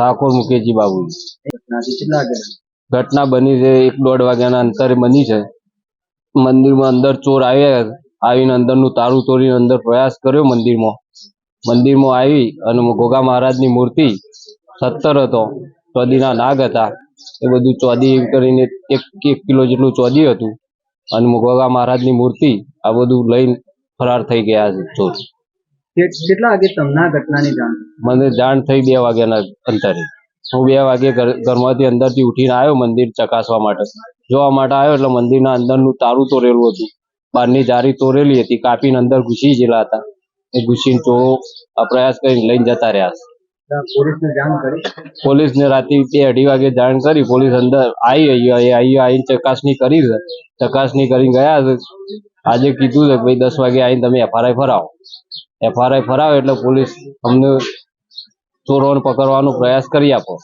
ઠાકોર મુકેશજી બાબુજી? ઘટના બની છે એક દોઢ વાગ્યાના અંતરે બની છે. મંદિરમાં અંદર ચોર આવ્યા આવીને અંદરનું તારું તોડીને અંદર પ્રયાસ કર્યો મંદિરમાં. મંદિરમાં આવી અને ગોગા મહારાજની મૂર્તિ સત્તર હતો. ચોદીના નાગ હતા. એ બધું ચોદી કરીને એક એક કિલો જેટલું ચોદી હતું. અને ગોગા મહારાજની મૂર્તિ આ બધું લઈને ફરાર થઈ ગયા છે ચોર. કેટલા વાગે તમને આ ઘટનાની જાણ મને જાણ થઈ બે વાગ્યાના અંતરે. હું બે વાગે ઘરમાંથી અંદરથી ઉઠીને આવ્યો મંદિર ચકાસવા માટે. જોવા માટે આવ્યો એટલે મંદિરના અંદરનું તારું તોરેલું હતું. બહારની જારી તોરેલી હતી કાપીને અંદર ઘૂસી ગયેલા હતા. એ ઘૂસીને ચોરો આ પ્રયાસ કરીને લઈને જતા રહ્યા. પોલીસને જાણ કરી? પોલીસને રાતે બે અઢી વાગે જાણ કરી. પોલીસ અંદર આવી અહીંયા આવીને ચકાસણી કરી છે. ચકાસણી કરીને ગયા છે. આજે કીધું છે ભાઈ દસ વાગે આવીને તમે એફઆરઆઈ ફરાવો. એફઆરઆઈ ફરાવો એટલે પોલીસ અમને ચોરોને પકડવાનો પ્રયાસ કરી આપો.